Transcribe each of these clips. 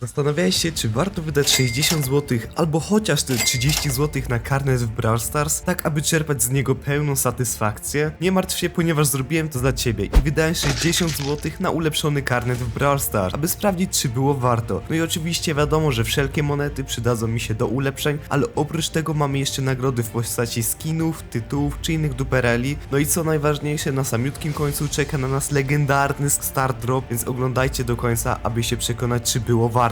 Zastanawiałeś się, czy warto wydać 60 zł albo chociaż te 30 zł na karnet w Brawl Stars, tak aby czerpać z niego pełną satysfakcję? Nie martw się, ponieważ zrobiłem to dla ciebie i wydałem 60 zł na ulepszony karnet w Brawl Stars, aby sprawdzić, czy było warto. No i oczywiście wiadomo, że wszelkie monety przydadzą mi się do ulepszeń, ale oprócz tego mamy jeszcze nagrody w postaci skinów, tytułów czy innych dupereli. No i co najważniejsze, na samiutkim końcu czeka na nas legendarny Star Drop, więc oglądajcie do końca, aby się przekonać, czy było warto.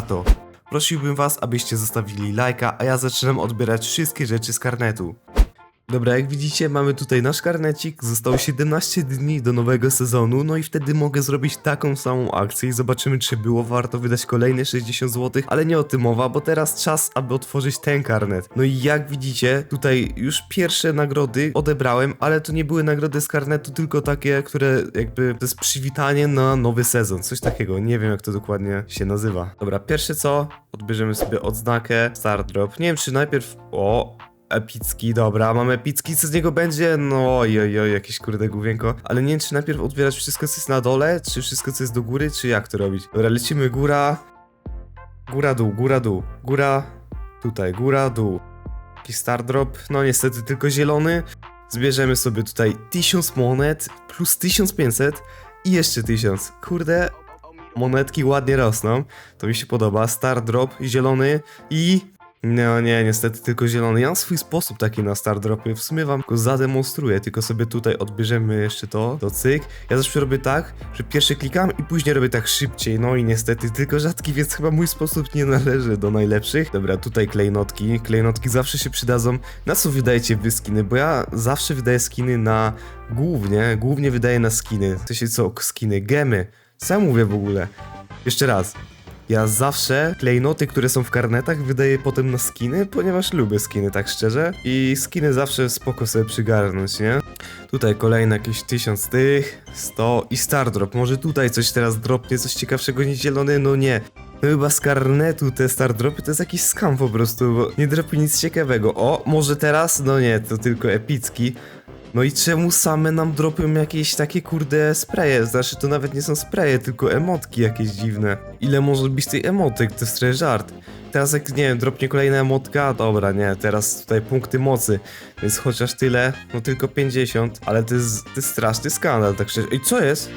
Prosiłbym was, abyście zostawili lajka, a ja zaczynam odbierać wszystkie rzeczy z karnetu. Dobra, jak widzicie, mamy tutaj nasz karnecik. Zostało 17 dni do nowego sezonu, no i wtedy mogę zrobić taką samą akcję i zobaczymy, czy było warto wydać kolejne 60 zł, ale nie o tym mowa, bo teraz czas, aby otworzyć ten karnet. No i jak widzicie, tutaj już pierwsze nagrody odebrałem, ale to nie były nagrody z karnetu, tylko takie, które jakby to jest przywitanie na nowy sezon, coś takiego, nie wiem jak to dokładnie się nazywa. Dobra, pierwsze co, odbierzemy sobie odznakę Star Drop. Nie wiem, czy najpierw... O, Epicki, dobra, mamy epicki, co z niego będzie? No oj, oj, jakieś kurde główienko. Ale nie wiem, czy najpierw odbierać wszystko, co jest na dole, czy wszystko, co jest do góry, czy jak to robić? Dobra, lecimy góra, góra, dół, góra, dół, góra, tutaj, góra, dół. Jakiś star drop, no niestety tylko zielony. Zbierzemy sobie tutaj 1000 monet, plus 1500 i jeszcze 1000. Kurde, monetki ładnie rosną, to mi się podoba. Star drop, zielony i no nie, niestety tylko zielony. Ja mam swój sposób taki na Star Dropy. W sumie wam go zademonstruję, tylko sobie tutaj odbierzemy jeszcze to, to cyk. Ja zawsze robię tak, że pierwszy klikam i później robię tak szybciej. No i niestety tylko rzadki, więc chyba mój sposób nie należy do najlepszych. Dobra, tutaj klejnotki. Klejnotki zawsze się przydadzą. Na co wydajecie wy skiny? Bo ja zawsze wydaję skiny na głównie, głównie wydaję na skiny. To się co? Skiny, gemy. Co ja mówię w ogóle? Jeszcze raz. Ja zawsze klejnoty, które są w karnetach, wydaję potem na skiny, ponieważ lubię skiny, tak szczerze. I skiny zawsze spoko sobie przygarnąć, nie? Tutaj kolejne jakieś 1000 tych, 100 i Star Drop. Może tutaj coś teraz dropnie, coś ciekawszego niż zielony? No nie. No chyba z karnetu te Star Dropy to jest jakiś skam po prostu, bo nie dropi nic ciekawego. O, może teraz? No nie, to tylko epicki. No i czemu same nam dropią jakieś takie kurde spreje? Znaczy to nawet nie są spreje, tylko emotki jakieś dziwne. Ile może być tej emotek? To jest trochę żart. Teraz jak, nie wiem, dropnie kolejna emotka, dobra, nie, teraz tutaj punkty mocy, więc chociaż tyle, no tylko 50, ale to jest, to jest straszny skandal, tak szczerze. Ej, co jest?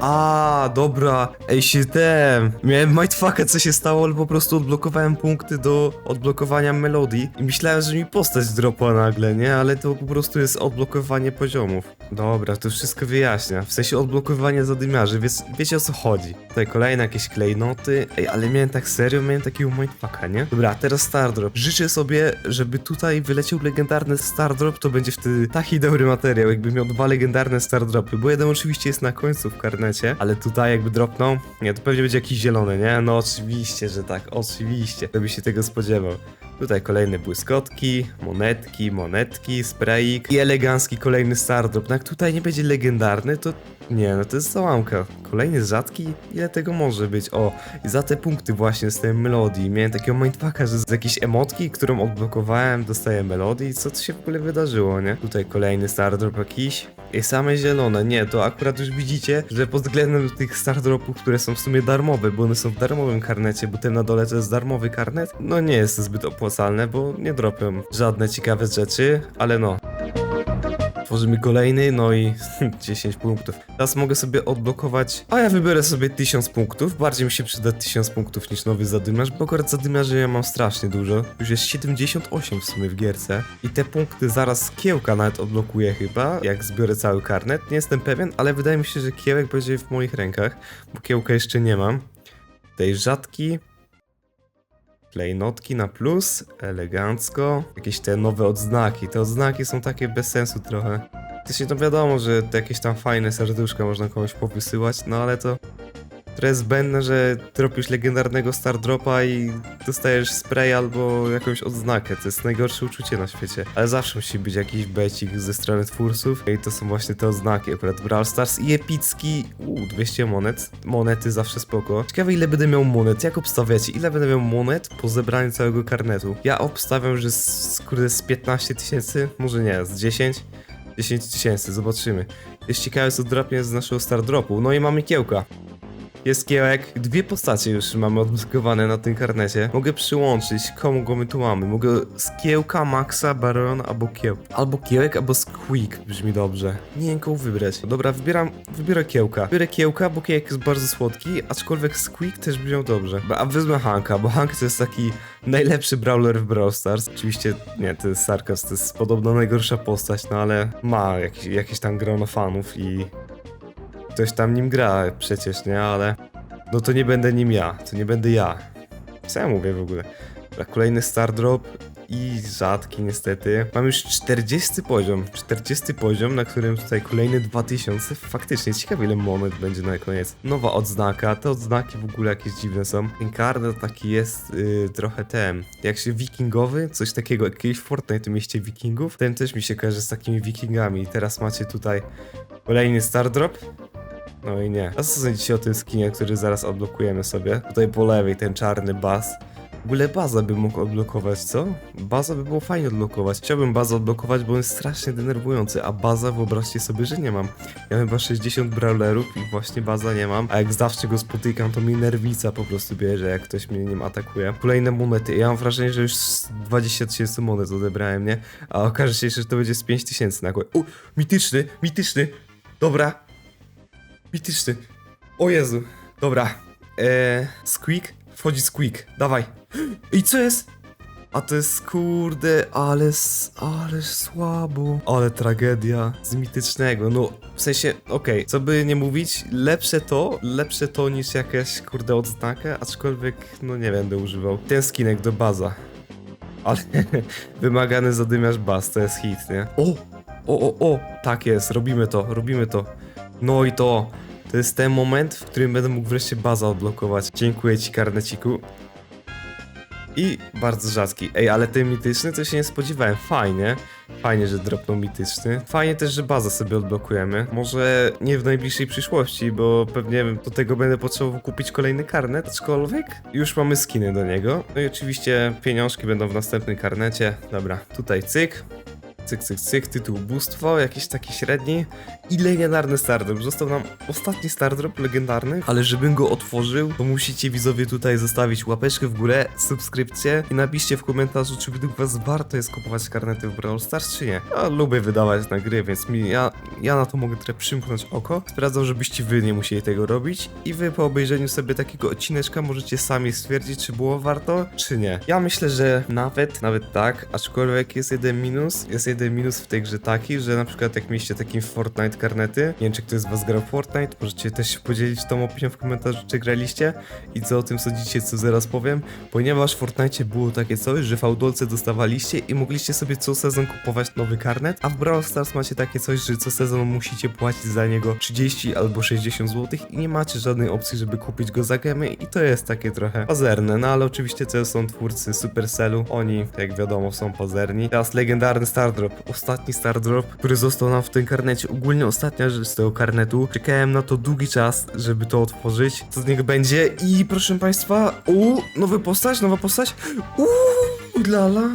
A, dobra. Ej, się tem. Miałem mindfucka, co się stało, ale po prostu odblokowałem punkty do odblokowania melodii i myślałem, że mi postać dropła nagle, nie? Ale to po prostu jest odblokowanie poziomów. Dobra, to wszystko wyjaśnia. W sensie odblokowanie zadymiarzy, więc wiecie o co chodzi. Tutaj kolejne jakieś klejnoty. Ej, ale miałem tak serio, miałem takiego mindfucka, nie? Dobra, teraz Star Drop. Życzę sobie, żeby tutaj wyleciał legendarny Star Drop, to będzie wtedy taki dobry materiał, jakby miał dwa legendarne Star Dropy, bo jeden oczywiście jest na końcu w karnecie, ale tutaj jakby dropnął, nie, to pewnie będzie jakiś zielony, nie? No oczywiście, że tak, oczywiście, to by się tego spodziewał. Tutaj kolejne błyskotki, monetki, monetki, sprayik i elegancki kolejny Star Drop. No jak tutaj nie będzie legendarny, to nie, no to jest załamka. Kolejny rzadki? Ile tego może być? O, i za te punkty właśnie z tej melodii. Miałem takiego mindfucka, że z jakiejś emotki, którą odblokowałem, dostaję melodii. Co to się w ogóle wydarzyło, nie? Tutaj kolejny Star Drop jakiś. I same zielone. Nie, to akurat już widzicie, że pod względem tych Star Dropów, które są w sumie darmowe, bo one są w darmowym karnecie, bo ten na dole to jest darmowy karnet, no nie jest to zbyt opłacalne, bo nie dropią żadne ciekawe rzeczy, ale no. Tworzymy kolejny, no i 10 punktów. Teraz mogę sobie odblokować, a ja wybiorę sobie 1000 punktów. Bardziej mi się przyda 1000 punktów niż nowy zadymiarz, bo akurat zadymiarzy ja mam strasznie dużo. Już jest 78 w sumie w gierce. I te punkty zaraz kiełka nawet odblokuję chyba, jak zbiorę cały karnet. Nie jestem pewien, ale wydaje mi się, że kiełek będzie w moich rękach, bo kiełka jeszcze nie mam. Tej rzadki, Klejnotki na plus, elegancko. Jakieś te nowe odznaki. Te odznaki są takie bez sensu trochę. Się to wiadomo, że jakieś tam fajne serduszka można komuś powysyłać, no ale to trochę zbędne, że tropisz legendarnego Star Dropa i dostajesz spray albo jakąś odznakę. To jest najgorsze uczucie na świecie. Ale zawsze musi być jakiś becik ze strony twórców i to są właśnie te odznaki akurat Brawl Stars i epicki, uuu, 200 monet. Monety zawsze spoko. Ciekawe ile będę miał monet, jak obstawiacie? Ile będę miał monet po zebraniu całego karnetu? Ja obstawiam, że z, kurde z 15 tysięcy, może nie, z 10? 10 tysięcy, zobaczymy. Jest ciekawe co dropnie z naszego Star Dropu. No i mamy kiełka. Jest kiełek. Dwie postacie już mamy odblokowane na tym karnecie. Mogę przyłączyć. Komu my tu mamy? Mogę z kiełka, Maxa, Baron albo kieł. Albo kiełek, albo Squeak. Brzmi dobrze. Nie wiem kogo wybrać. Dobra, wybieram, wybiorę kiełka. Biorę kiełka, bo kiełek jest bardzo słodki, aczkolwiek Squeak też brzmiał dobrze. A wezmę Hanka, bo Hank to jest taki najlepszy brawler w Brawl Stars. Oczywiście, nie, to jest sarkazm, to jest podobno najgorsza postać, no ale ma jakieś, jakieś tam grono fanów i ktoś tam nim gra przecież, nie? Ale no to nie będę nim ja, to nie będę ja. Co ja mówię w ogóle? Kolejny Star Drop i rzadki niestety. Mam już 40 poziom, 40 poziom, na którym tutaj kolejne 2000. Faktycznie, ciekawe ile monet będzie na koniec. Nowa odznaka, te odznaki w ogóle jakieś dziwne są. Ten karnet taki jest yy, trochę ten, jak się wikingowy, coś takiego, jak kiedyś w Fortnite mieście wikingów. Ten też mi się kojarzy z takimi wikingami. Teraz macie tutaj kolejny Star Drop. No i nie. A co sądzicie o tym skinie, który zaraz odblokujemy sobie? Tutaj po lewej ten czarny bas. Ogóle baza bym mógł odblokować, co? Baza by było fajnie odblokować. Chciałbym bazę odblokować, bo on jest strasznie denerwujący, a baza wyobraźcie sobie, że nie mam. Ja mam chyba 60 brawlerów i właśnie baza nie mam, a jak zawsze go spotykam, to mi nerwica po prostu bierze, jak ktoś mnie nim atakuje. Kolejne monety. Ja mam wrażenie, że już z 20 tysięcy monet odebrałem, nie? A okaże się, że to będzie z 5 tysięcy na O, mityczny, mityczny. Dobra, Mityczny. O Jezu. Dobra. Eee, Squeak? Wchodzi Squeak. Dawaj. I co jest? A to jest kurde, ale, ale słabo. Ale tragedia z mitycznego. No, w sensie, okej, co by nie mówić, lepsze to, lepsze to niż jakaś kurde odznaka, aczkolwiek, no nie będę używał. Ten skinek do baza. Ale wymagany zadymiarz baz, to jest hit, nie? O! O, o, o! Tak jest, robimy to, robimy to. No i to. To jest ten moment, w którym będę mógł wreszcie baza odblokować. Dziękuję ci, karneciku. I bardzo rzadki. Ej, ale ten mityczny to się nie spodziewałem. Fajnie. Fajnie, że dropnął mityczny. Fajnie też, że bazę sobie odblokujemy. Może nie w najbliższej przyszłości, bo pewnie do tego będę potrzebował kupić kolejny karnet, aczkolwiek już mamy skiny do niego. No i oczywiście pieniążki będą w następnym karnecie. Dobra, tutaj cyk. Cyk, cyk, cyk, tytuł bóstwo, jakiś taki średni i legendarny Stardrop. Został nam ostatni Stardrop legendarny, ale żebym go otworzył, to musicie widzowie tutaj zostawić łapeczkę w górę, subskrypcję i napiszcie w komentarzu, czy według was warto jest kupować karnety w Brawl Stars, czy nie. Ja lubię wydawać na gry, więc mi, ja, ja na to mogę trochę przymknąć oko. Sprawdzam, żebyście wy nie musieli tego robić i wy po obejrzeniu sobie takiego odcineczka możecie sami stwierdzić, czy było warto, czy nie. Ja myślę, że nawet, nawet tak, aczkolwiek jest jeden minus, jest jeden minus w tej grze taki, że na przykład jak mieliście takim Fortnite karnety, nie wiem czy ktoś z was grał Fortnite, możecie też się podzielić tą opinią w komentarzu, czy graliście i co o tym sądzicie, co zaraz powiem, ponieważ w Fortnite było takie coś, że fałdolce dostawaliście i mogliście sobie co sezon kupować nowy karnet, a w Brawl Stars macie takie coś, że co sezon musicie płacić za niego 30 albo 60 zł i nie macie żadnej opcji, żeby kupić go za gemy i to jest takie trochę pazerne, no ale oczywiście to są twórcy Supercellu, oni jak wiadomo są pazerni. Teraz legendarny Stardrop, ostatni Stardrop, który został nam w tym karnecie, ogólnie ostatnia rzecz z tego karnetu, czekałem na to długi czas, żeby to otworzyć, co z niego będzie? I proszę państwa, u nowy postać, nowa postać, uuu, lala.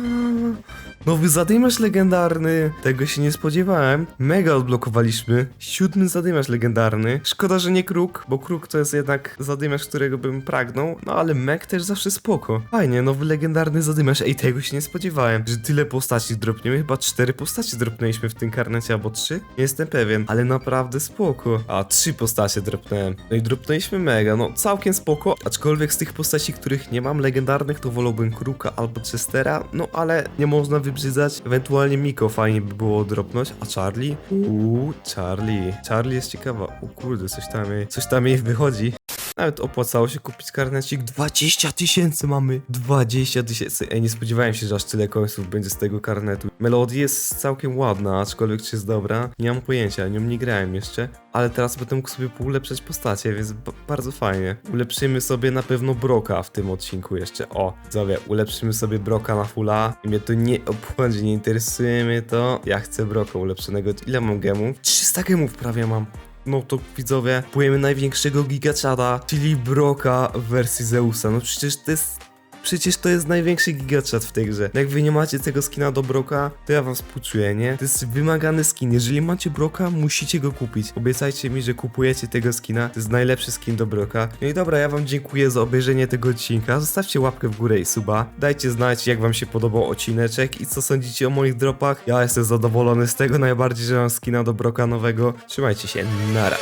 Nowy zadymiarz legendarny. Tego się nie spodziewałem. Mega odblokowaliśmy. Siódmy zadymiarz legendarny. Szkoda, że nie kruk, bo kruk to jest jednak zadymiarz, którego bym pragnął. No ale Meg też zawsze spoko. Fajnie, nowy legendarny zadymiarz. Ej, tego się nie spodziewałem, że tyle postaci dropniemy. Chyba cztery postaci dropnęliśmy w tym karnecie, albo trzy? Nie jestem pewien, ale naprawdę spoko. A, trzy postacie dropnąłem. No i dropnęliśmy mega, no całkiem spoko. Aczkolwiek z tych postaci, których nie mam legendarnych, to wolałbym Kruka albo Chestera. No ale nie można wybrzydzać. Ewentualnie Miko fajnie by było dropnąć. A Charlie? Uuu, Charlie. Charlie jest ciekawa. O kurde, coś tam jej, coś tam jej wychodzi. Nawet opłacało się kupić karnecik. 20 tysięcy mamy. 20 tysięcy. Ej, nie spodziewałem się, że aż tyle końców będzie z tego karnetu. Melodia jest całkiem ładna, aczkolwiek czy jest dobra, nie mam pojęcia, nią nie grałem jeszcze. Ale teraz będę mógł sobie poulepszać postacie, więc ba- bardzo fajnie. Ulepszymy sobie na pewno Broka w tym odcinku jeszcze. O, widzowie, ulepszymy sobie Broka na fulla. I mnie to nie obchodzi, nie interesuje mnie to. Ja chcę Broka ulepszonego. Ile mam gemów? 300 gemów prawie mam. No to widzowie, kupujemy największego gigaczada, czyli Broka wersji Zeusa. No przecież to jest Przecież to jest największy gigachat w tej grze. Jak wy nie macie tego skina do Broka, to ja wam współczuję, nie? To jest wymagany skin. Jeżeli macie Broka, musicie go kupić. Obiecajcie mi, że kupujecie tego skina. To jest najlepszy skin do Broka. No i dobra, ja wam dziękuję za obejrzenie tego odcinka. Zostawcie łapkę w górę i suba. Dajcie znać, jak wam się podobał odcineczek i co sądzicie o moich dropach. Ja jestem zadowolony z tego najbardziej, że mam skina do Broka nowego. Trzymajcie się, nara.